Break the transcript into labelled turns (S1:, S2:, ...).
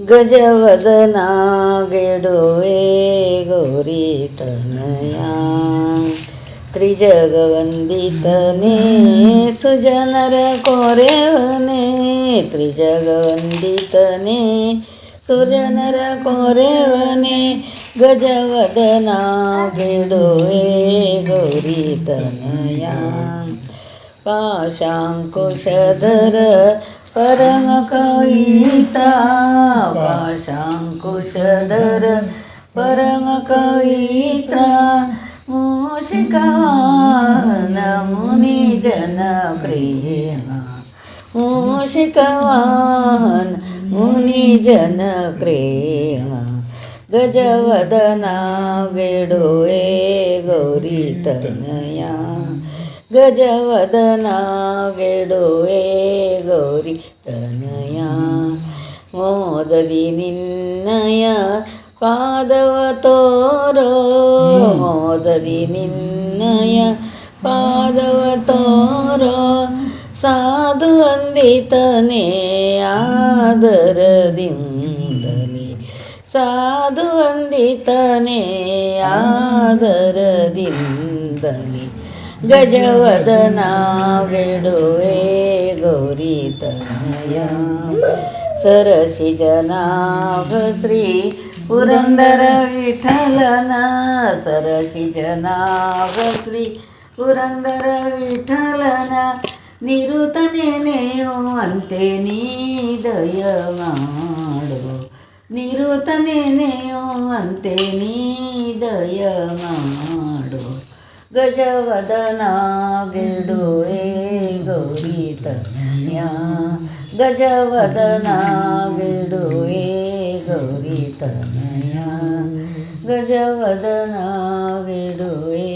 S1: गजवदना गेडोवे गौरी तनया त्रिजगवंदितने सुजनर कोरेवने। त्रिजगवंदितने सुजनर कोरेवने। गजवदना गेडोवे गौरी तनया पाशांकुशधर परङ्कयिता पाशाङ्कुशधर परङ्कयित्रा मूषिकवाहन मुनि जन मुनिजनप्रेमा गजवदना वेडोळे गौरी ಗಜವದನಾಗೆಡುವೆ ಗೌರಿ ತನಯ. ಮೋದದಿ ನಿನ್ನಯ ಪಾದವ ತೋರೋ. ಮೋದದಿ ನಿನ್ನಯ ಪಾದವ ತೋರೋ. ಸಾಧು ಅಂದಿತನೇ ಆದರದಿಂದಲೇ. ಸಾಧು ಅಂದಿತನೇ ಆದರದಿಂದಲೇ. वेडोळे गौरी तनया सरसी जनाभ श्री पुरंदर विठ्ठलना सरसी जनाभ श्री पुरंदर विठ्ठलना निरुतने अंते निदय माडो निरुतने अंते निदय माडो गजवदना गिडोळे गौरी तन्या गजवदना गिडोळे गौरी तनया गजवदना गिडोळे